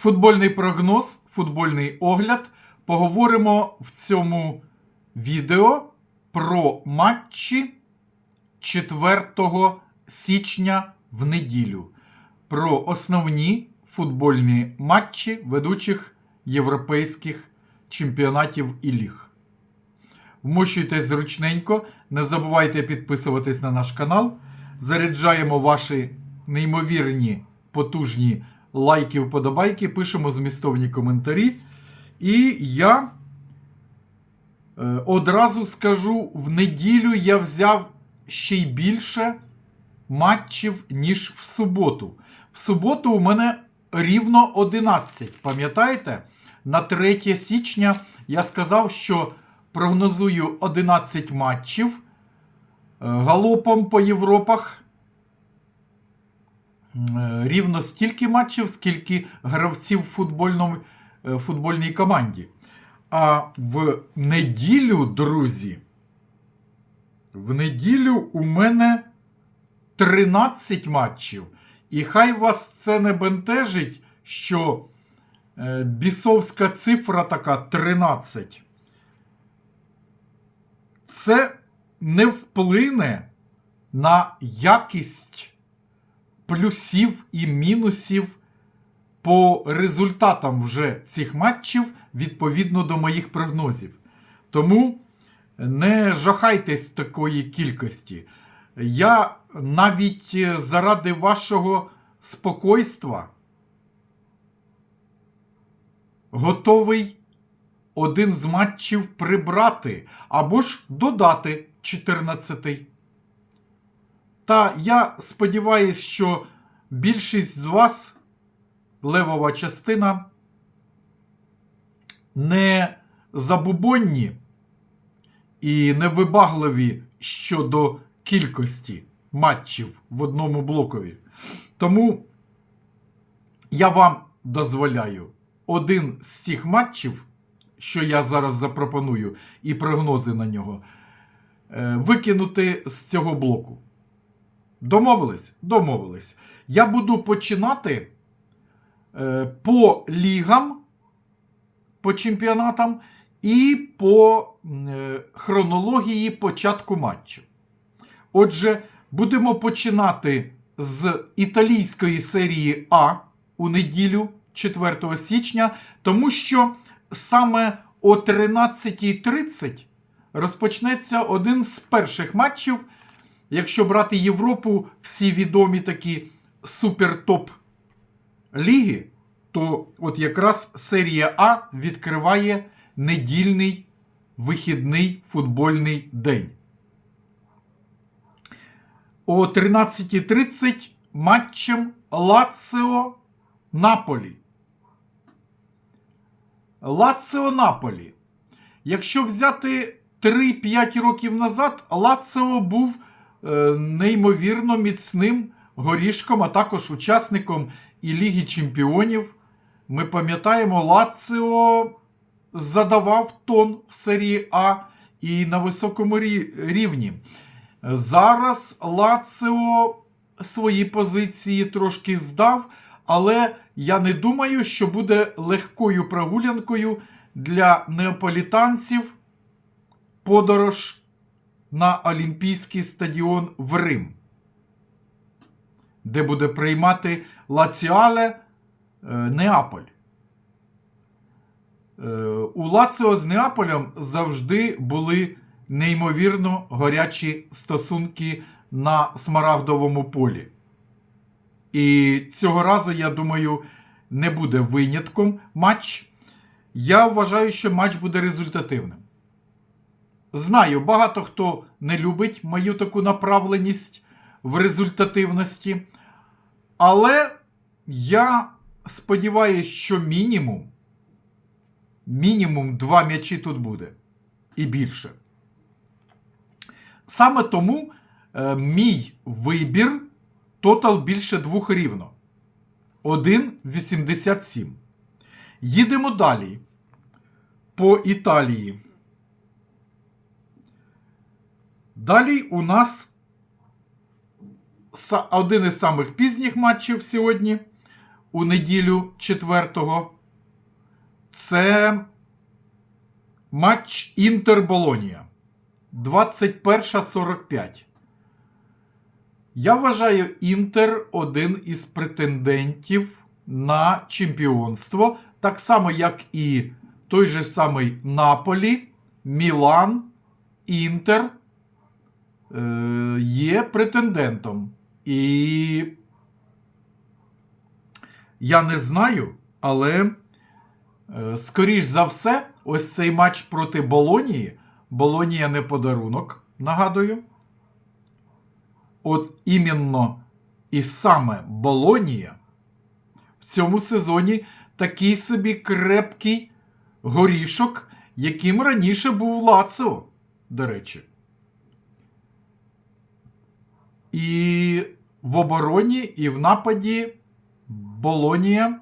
Футбольний прогноз, футбольний огляд. Поговоримо в цьому відео про матчі 4 січня в неділю. Про основні футбольні матчі ведучих європейських чемпіонатів і ліг. Вмощуйтесь зручненько, не забувайте підписуватись на наш канал. Заряджаємо ваші неймовірні потужні лайки, вподобайки, пишемо змістовні коментарі. І я е, одразу скажу: в неділю я взяв ще й більше матчів, ніж в суботу. В суботу у мене рівно 11. Пам'ятаєте? На 3 січня я сказав, що прогнозую 11 матчів е, галопом по Європах. Е, Рівно стільки матчів, скільки гравців в футбольному, е, футбольній команді. А в неділю, друзі, в неділю у мене 13 матчів. І хай вас це не бентежить, що е, бісовська цифра така 13. Це не вплине на якість плюсів і мінусів по результатам вже цих матчів відповідно до моїх прогнозів. Тому не жахайтесь такої кількості. Я навіть заради вашого спокойства готовий один з матчів прибрати або ж додати 14. Та я сподіваюся, що більшість з вас, левова частина, не забубонні і невибагливі щодо кількості матчів в одному блокові. Тому я вам дозволяю один з цих матчів, що я зараз запропоную, і прогнози на нього, е, викинути з цього блоку. Домовились? Домовились. Я буду починати е, по лігам, по чемпіонатам і по е, хронології початку матчу. Отже, будемо починати з італійської серії А у неділю 4 січня, тому що саме о 13.30 розпочнеться один з перших матчів. Якщо брати Європу, всі відомі такі супер-топ ліги, то от якраз серія А відкриває недільний вихідний футбольний день. О 13.30 матчем Лаціо Наполі. Лаціо Наполі. Якщо взяти 3-5 років назад, Лаціо був неймовірно міцним горішком, а також учасником і Ліги Чемпіонів. Ми пам'ятаємо, Лаціо задавав тон в серії А і на високому рівні. Зараз Лаціо свої позиції трошки здав, але я не думаю, що буде легкою прогулянкою для неаполітанців подорож на Олімпійський стадіон в Рим, де буде приймати Лаціале е, Неаполь. Е, У Лаціо з Неаполем завжди були неймовірно горячі стосунки на Смарагдовому полі. І цього разу, я думаю, не буде винятком матч. Я вважаю, що матч буде результативним. Знаю, багато хто не любить мою таку направленість в результативності. Але я сподіваюся, що мінімум, мінімум два м'ячі тут буде. І більше. Саме тому е, мій вибір тотал більше двох рівно. 1,87. Їдемо далі. По Італії. Далі у нас один із самих пізніх матчів сьогодні. у неділю 4-го. Це матч Інтер-Болонія. 21.45. Я вважаю Інтер один із претендентів на чемпіонство, так само, як і той же самий Наполі, Мілан, Інтер є претендентом. І я не знаю, але, е, скоріш за все, ось цей матч проти Болонії. Болонія не подарунок, нагадую. От іменно і саме Болонія в цьому сезоні такий собі крепкий горішок, яким раніше був Лаціо, до речі. І в обороні, і в нападі Болонія,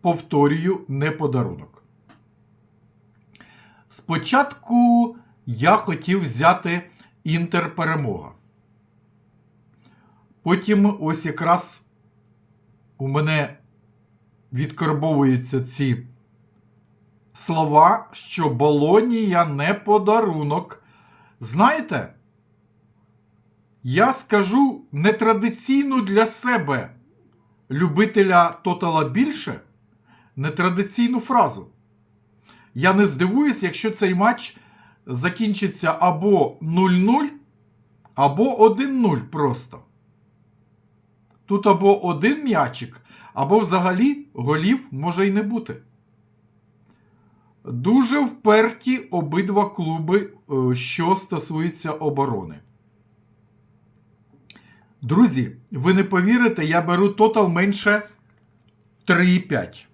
повторюю, не подарунок. Спочатку я хотів взяти Інтер перемога. Потім ось якраз у мене відкарбовуються ці слова, що Болонія не подарунок. Знаєте, я скажу нетрадиційну для себе любителя Тотала більше нетрадиційну фразу. Я не здивуюсь, якщо цей матч закінчиться або 0-0, або 1-0 просто. Тут або один м'ячик, або взагалі голів може й не бути. Дуже вперті обидва клуби, е, що стосується оборони. Друзі, ви не повірите, я беру тотал менше 3,5.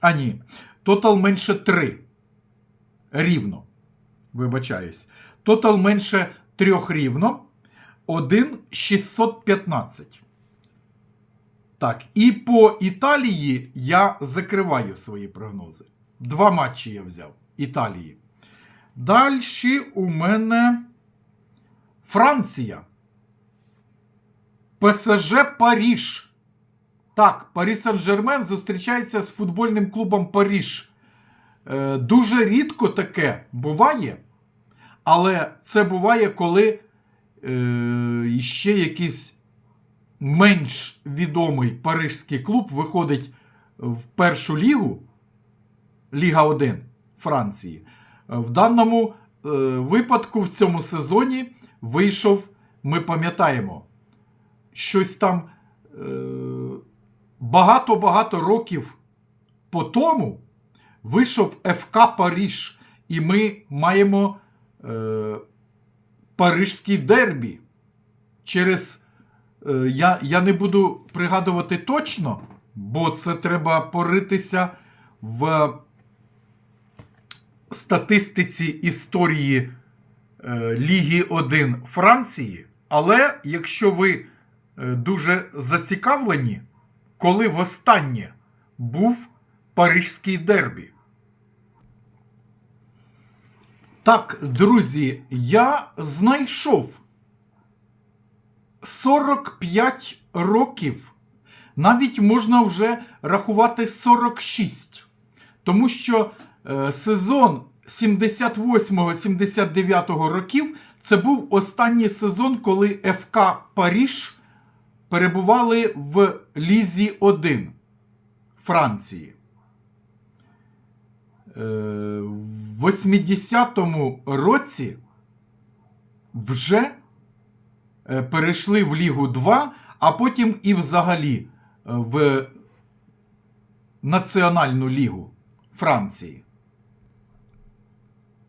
А ні, тотал менше 3. Рівно. Вибачаюсь. Тотал менше 3 рівно. 1,615. Так, і по Італії я закриваю свої прогнози. Два матчі я взяв Італії. Далі у мене Франція. ПСЖ Паріж. Так, Парі Сен-Жермен зустрічається з футбольним клубом Паріж. Е, дуже рідко таке буває. Але це буває, коли е, ще якийсь менш відомий парижський клуб виходить в першу лігу, Ліга 1 Франції. В даному е, випадку в цьому сезоні вийшов, ми пам'ятаємо, щось там багато-багато років по тому вийшов ФК Паріж, і ми маємо е, Парижський дербі. Через е, я, я не буду пригадувати точно, бо це треба поритися в статистиці історії е, Ліги 1 Франції. Але якщо ви е, дуже зацікавлені, коли востаннє був Парижський дербі. Так, друзі, я знайшов 45 років. Навіть можна вже рахувати 46. Тому що е, сезон 78-79 років це був останній сезон, коли ФК Паріж перебували в Лізі 1 Франції. Е, в 80-му році вже е, перейшли в Лігу 2, а потім і взагалі е, в Національну лігу Франції.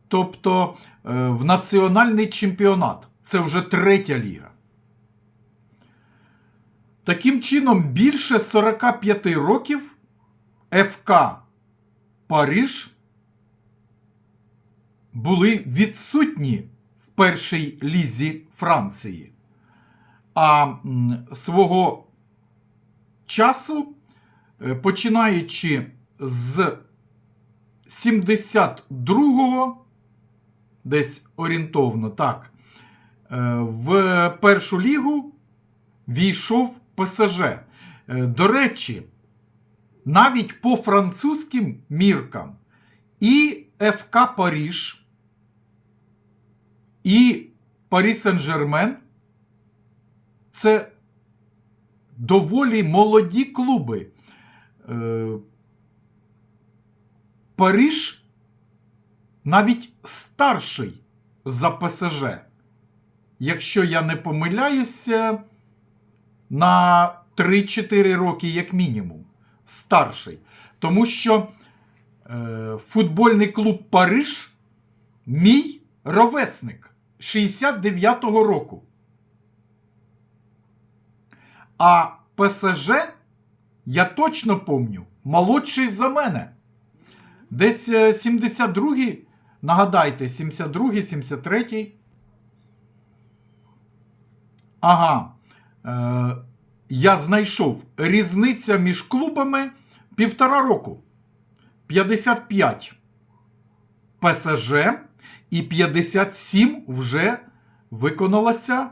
Тобто в національний чемпіонат. Це вже третя ліга. Таким чином, більше 45 років ФК Париж були відсутні в першій лізі Франції. А свого часу, е, починаючи з 72-го, десь орієнтовно так, е, в першу лігу війшов ПСЖ. Е, До речі, навіть по французьким міркам і ФК Паріж, і Парі Сен-Жермен це доволі молоді клуби. Е, Паріж навіть старший за ПСЖ. Якщо я не помиляюся, на 3-4 роки, як мінімум, старший. Тому що е, футбольний клуб Париж мій ровесник 69-го року. А ПСЖ, я точно помню, молодший за мене. Десь е, 72-й, нагадайте, 72-й, 73-й. Ага. Е, я знайшов різниця між клубами півтора року. 55 ПСЖ і 57 вже виконалося. е,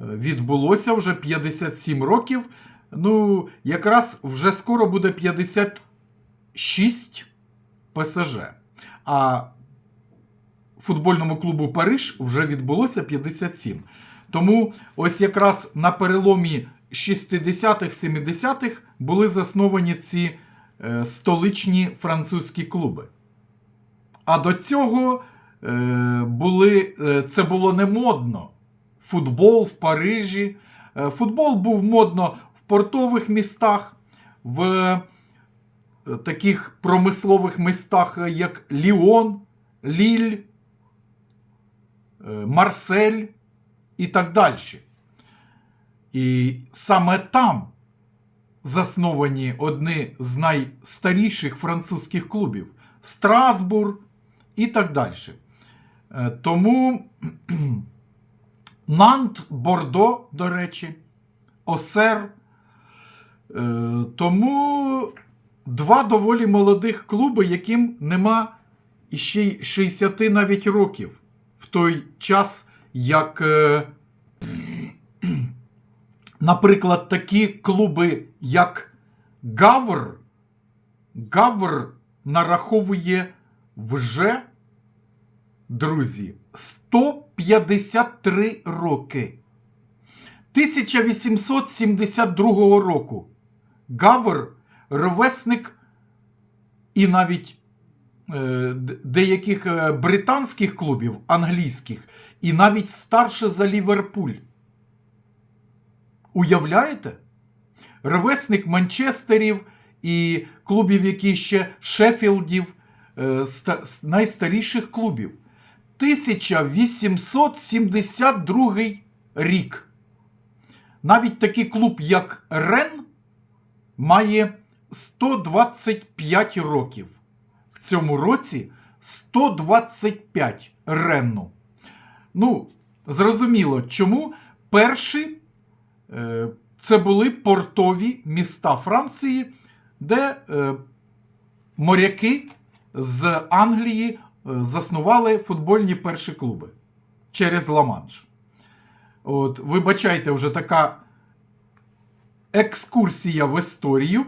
Відбулося вже 57 років. Ну, якраз вже скоро буде 56 ПСЖ. А футбольному клубу Париж вже відбулося 57. Тому ось якраз на переломі 60-х, 70-х були засновані ці е, столичні французькі клуби. А до цього е, були, е, це було не модно. Футбол в Парижі. Е, футбол був модно в портових містах, в е, таких промислових містах, як Ліон, Ліль, е, Марсель і так далі. І саме там засновані одні з найстаріших французьких клубів Страсбур і так далі. Е, Тому Нант, Бордо, до речі, Осер. Тому два доволі молодих клуби, яким нема іще й 60 навіть років в той час, як, е, наприклад, такі клуби, як Гавр, Гавр нараховує вже, друзі, 153 роки. 1872 року Гавр ровесник і навіть е, деяких е, британських клубів, англійських, і навіть старше за Ліверпуль. Уявляєте? Ровесник Манчестерів і клубів, які ще Шеффілдів, е, найстаріших клубів. 1872 рік. Навіть такий клуб, як Рен, має 125 років. В цьому році 125 Ренну. Ну, зрозуміло, чому перші е, це були портові міста Франції, де е, моряки з Англії е, заснували футбольні перші клуби через Ла-Манш. От, вибачайте, вже така екскурсія в історію.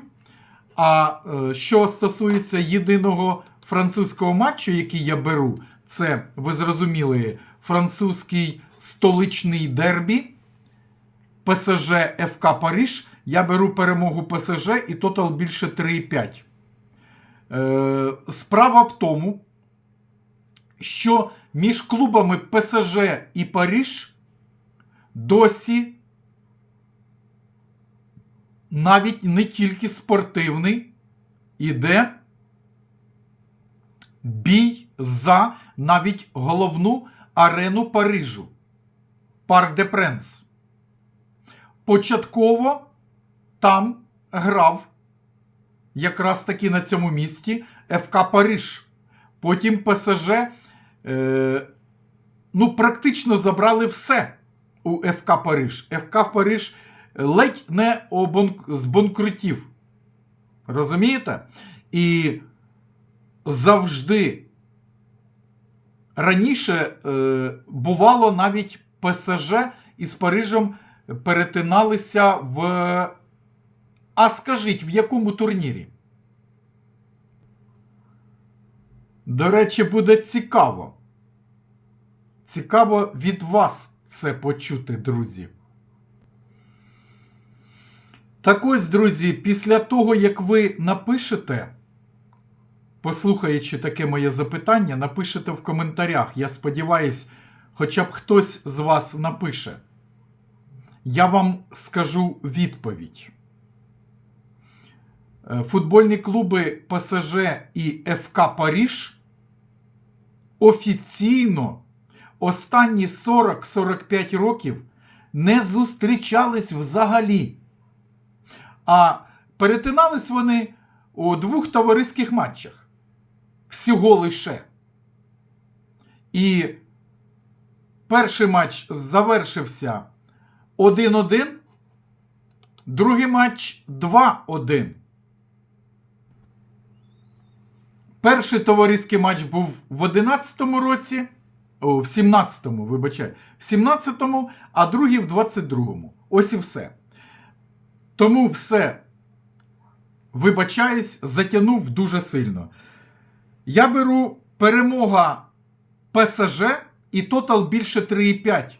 А е, що стосується єдиного французького матчу, який я беру, це, ви зрозуміли, французький столичний дербі ПСЖ ФК Париж. Я беру перемогу ПСЖ і тотал більше 3,5. Е, справа в тому, що між клубами ПСЖ і Париж досі навіть не тільки спортивний іде бій за навіть головну арену Парижу Парк де Пренс. Початково там грав якраз таки на цьому місці ФК Париж. Потім ПСЖ е, ну, практично забрали все у ФК Париж. ФК Париж ледь не збанкрутів. Розумієте? І завжди раніше е, бувало навіть ПСЖ із Парижем перетиналися в А скажіть, в якому турнірі? До речі, буде цікаво. Цікаво від вас це почути, друзі. Так ось, друзі, після того, як ви напишете, послухаючи таке моє запитання, напишете в коментарях. Я сподіваюсь, хоча б хтось з вас напише. Я вам скажу відповідь. Е, Футбольні клуби ПСЖ і ФК Паріж офіційно останні 40-45 років не зустрічались взагалі. А перетинались вони у двох товариських матчах. Всього лише. І перший матч завершився 1-1, другий матч 2-1. Перший товариський матч був в 11-му році, о, в 17-му, вибачай, в 17-му, а другий в 22-му. Ось і все. Тому все, вибачаюсь, затягнув дуже сильно. Я беру перемога ПСЖ і тотал більше 3,5.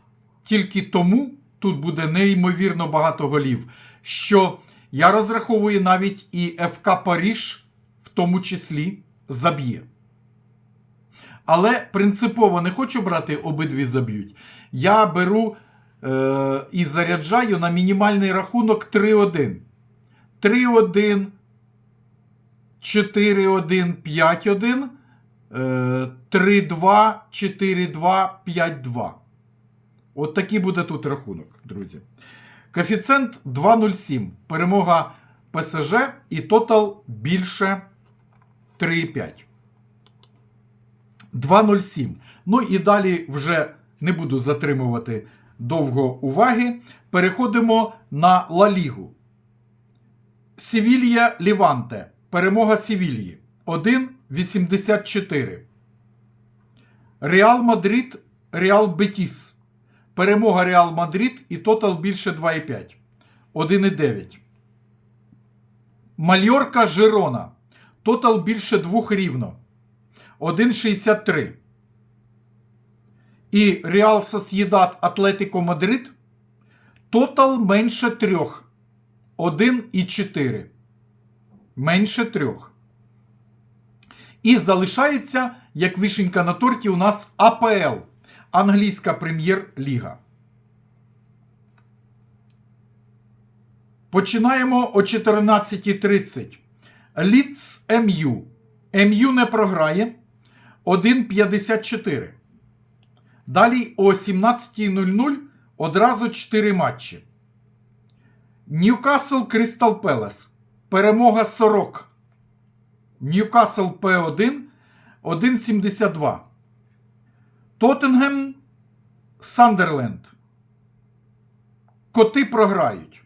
Тільки тому тут буде неймовірно багато голів, що я розраховую навіть і ФК Паріж, в тому числі, заб'є. Але принципово не хочу брати обидві заб'ють. Я беру е, і заряджаю на мінімальний рахунок 3-1. 3-1, 4-1, 5-1, е, 3-2, 4-2, 5-2. От такий буде тут рахунок, друзі. Коефіцієнт 2,07. Перемога ПСЖ і тотал більше 3,5. 2,07. Ну і далі вже не буду затримувати довго уваги. Переходимо на Ла Лігу. Севілья Ліванте. Перемога Севільї. 1,84. Реал Мадрид, Реал Бетіс. Перемога Реал Мадрид і тотал більше 2,5. 1,9. Мальорка Жирона. Тотал більше 2 рівно. 1,63. І Реал Сосєдат Атлетико Мадрид. Тотал менше 3. 1,4. Менше 3. І залишається, як вишенька на торті, у нас АПЛ. Англійська прем'єр-ліга. Починаємо о 14.30. Ліц МЮ. МЮ не програє. 1,54. Далі о 17.00 одразу 4 матчі. Ньюкасл Кристал Пелес. Перемога 40. Ньюкасл П1 1,72. Тоттенгем Сандерленд. Коти програють.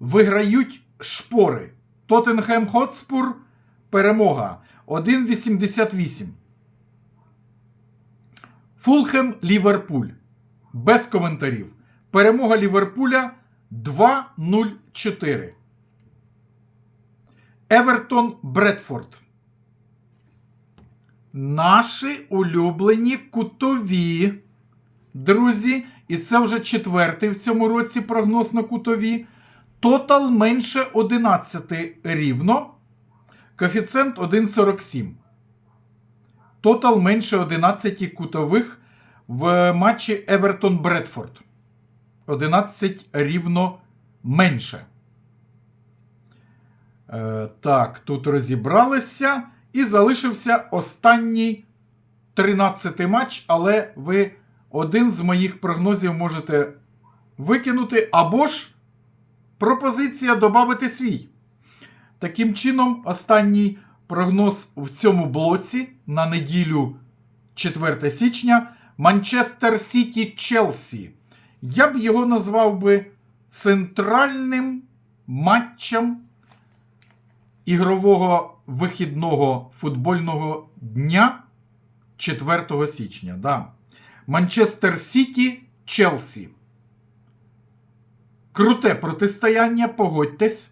Виграють шпори. Тоттенгем Хотспур. Перемога 1,88. Фулхем Ліверпуль. Без коментарів. Перемога Ліверпуля 2-0-4. Евертон Бредфорд. Наші улюблені кутові. Друзі, і це вже четвертий в цьому році прогноз на кутові. Тотал менше 11 рівно. Коефіцієнт 1,47. Тотал менше 11 кутових в матчі Евертон Бредфорд. 11 рівно менше. Е, так, тут розібралися. І залишився останній 13-й матч, але ви один з моїх прогнозів можете викинути, або ж пропозиція додати свій. Таким чином, останній прогноз в цьому блоці на неділю 4 січня Манчестер Сіті Челсі. Я б його назвав би центральним матчем ігрового вихідного футбольного дня 4 січня. Да. Манчестер Сіті Челсі. Круте протистояння, погодьтесь.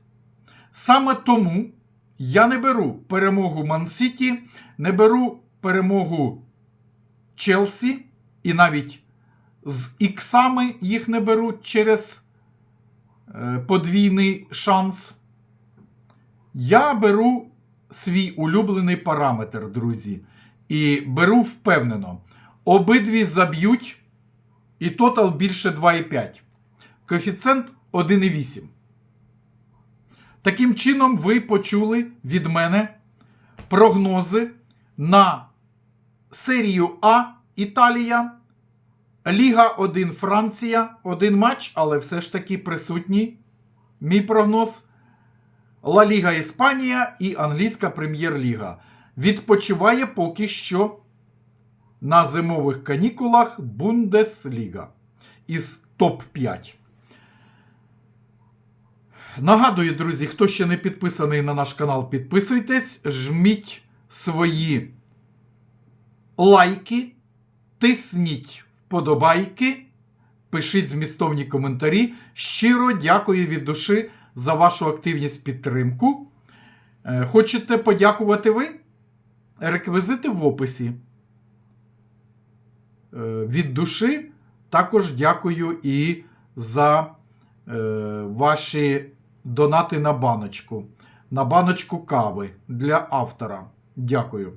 Саме тому я не беру перемогу Ман-Сіті, не беру перемогу Челсі і навіть з іксами їх не беру через е, подвійний шанс. Я беру свій улюблений параметр, друзі. І беру впевнено. Обидві заб'ють, і тотал більше 2,5. Коефіцієнт 1,8. Таким чином, ви почули від мене прогнози на серію А Італія, Ліга 1 Франція, один матч, але все ж таки присутній. Мій прогноз. Ла Ліга Іспанія і Англійська Прем'єр-ліга. Відпочиває поки що на зимових канікулах Бундесліга із топ-5. Нагадую, друзі, хто ще не підписаний на наш канал, підписуйтесь, жміть свої лайки, тисніть вподобайки, пишіть змістовні коментарі. Щиро дякую від душі за вашу активність підтримку. Е, Хочете подякувати ви? Реквізити в описі. Е, Від душі також дякую і за е, ваші донати на баночку. На баночку кави для автора. Дякую.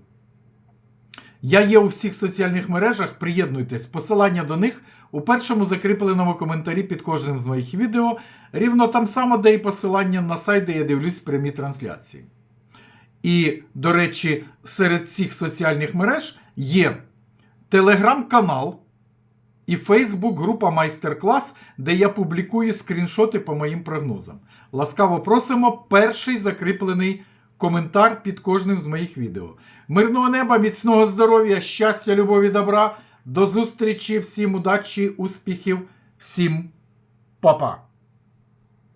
Я є у всіх соціальних мережах. Приєднуйтесь. Посилання до них у першому закріпленому коментарі під кожним з моїх відео. Рівно там само, де і посилання на сайт, де я дивлюсь прямі трансляції. І, до речі, серед цих соціальних мереж є телеграм-канал і Фейсбук-група Майстер-клас, де я публікую скріншоти по моїм прогнозам. Ласкаво просимо перший закріплений коментар під кожним з моїх відео. Мирного неба, міцного здоров'я, щастя, любові, добра. До зустрічі, всім удачі, успіхів, всім па-па!